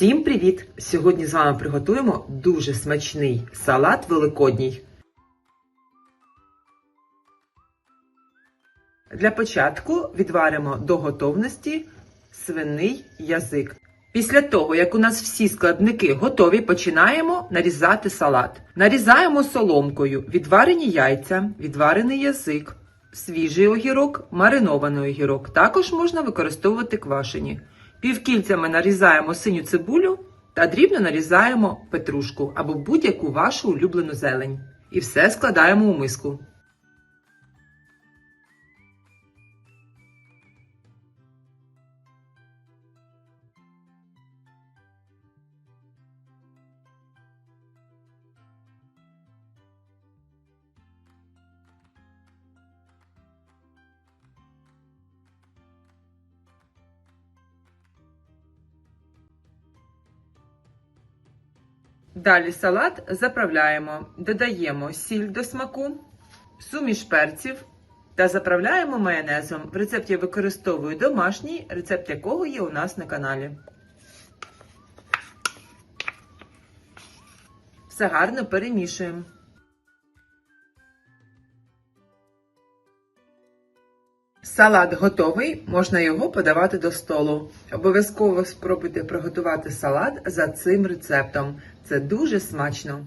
Всім привіт! Сьогодні з вами приготуємо дуже смачний салат великодній. Для початку відваримо до готовності свиний язик. Після того, як у нас всі складники готові, починаємо нарізати салат. Нарізаємо соломкою відварені яйця, відварений язик, свіжий огірок, маринований огірок. Також можна використовувати квашені. Півкільцями нарізаємо синю цибулю та дрібно нарізаємо петрушку або будь-яку вашу улюблену зелень. І все складаємо у миску. Далі салат заправляємо, додаємо сіль до смаку, суміш перців та заправляємо майонезом. В рецепті я використовую домашній, рецепт якого є у нас на каналі. Все гарно перемішуємо. Салат готовий, можна його подавати до столу. Обов'язково спробуйте приготувати салат за цим рецептом. Це дуже смачно.